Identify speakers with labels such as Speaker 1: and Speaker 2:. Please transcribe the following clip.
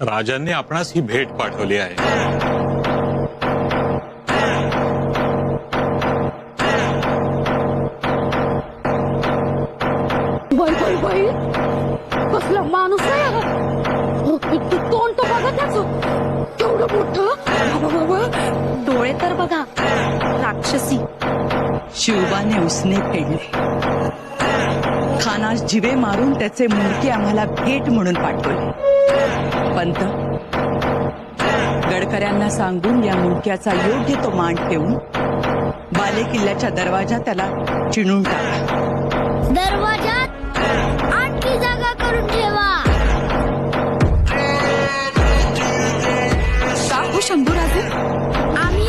Speaker 1: राजांनी आपणास ही भेट पाठवली आहे.
Speaker 2: बाई बाई बाई. कसला माणूस आहे हा. तोंड तो बघा त्याच. केवढं मोठं. बाबा बाबा डोळे तर बघा. राक्षसी.
Speaker 3: शिवबाने उसने फेडले खानास जिवे मारून त्याचे मूर्ती आम्हाला भेट म्हणून पाठवले. पंत गडकऱ्यांना सांगून या मुंडक्याचा योग्य तो मांड ठेवून बाले किल्ल्याच्या दरवाजा त्याला चिणून टाकला
Speaker 4: दरवाजात आणखी जागा करून ठेवा. का शंभूराजे आम्ही